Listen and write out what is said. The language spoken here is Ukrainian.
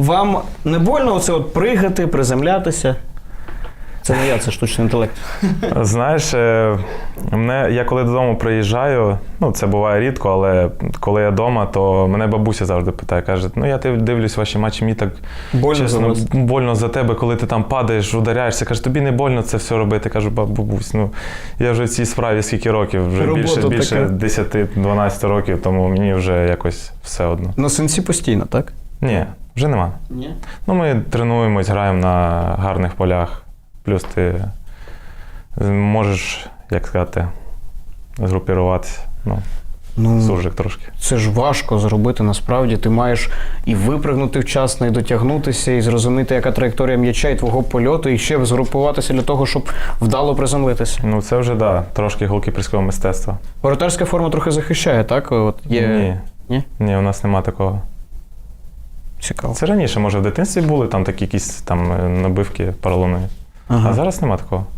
Вам не больно оце от пригати, приземлятися? Це не я, це штучний інтелект. Знаєш, е, мене, я коли додому приїжджаю, ну це буває рідко, але коли я вдома, то мене бабуся завжди питає, каже: ну я дивлюсь ваші матчі, мені так Больно чесно, вас. больно за тебе, коли ти там падаєш, ударяєшся. Каже, тобі не больно це все робити. Кажу, бабусь, ну я вже в цій справі скільки років, вже Робота більше, більше така. 10-12 років, тому мені вже якось все одно. На сенсі постійно, так? Ні, вже нема. Ні. Ну, ми тренуємось, граємо на гарних полях. Плюс ти можеш, як сказати, згрупіруватися. Ну, Ну, суржик трошки. це ж важко зробити насправді. Ти маєш і випригнути вчасно, і дотягнутися, і зрозуміти, яка траєкторія м'яча і твого польоту, і ще згрупуватися для того, щоб вдало приземлитися. Ну, це вже да, трошки голкіперського мистецтва. Воротарська форма трохи захищає, так? От є... Ні. Ні? Ні, у нас нема такого. Цікаво. Це раніше, може, в дитинстві були там такі якісь там набивки поролонові. Ага. А зараз нема такого.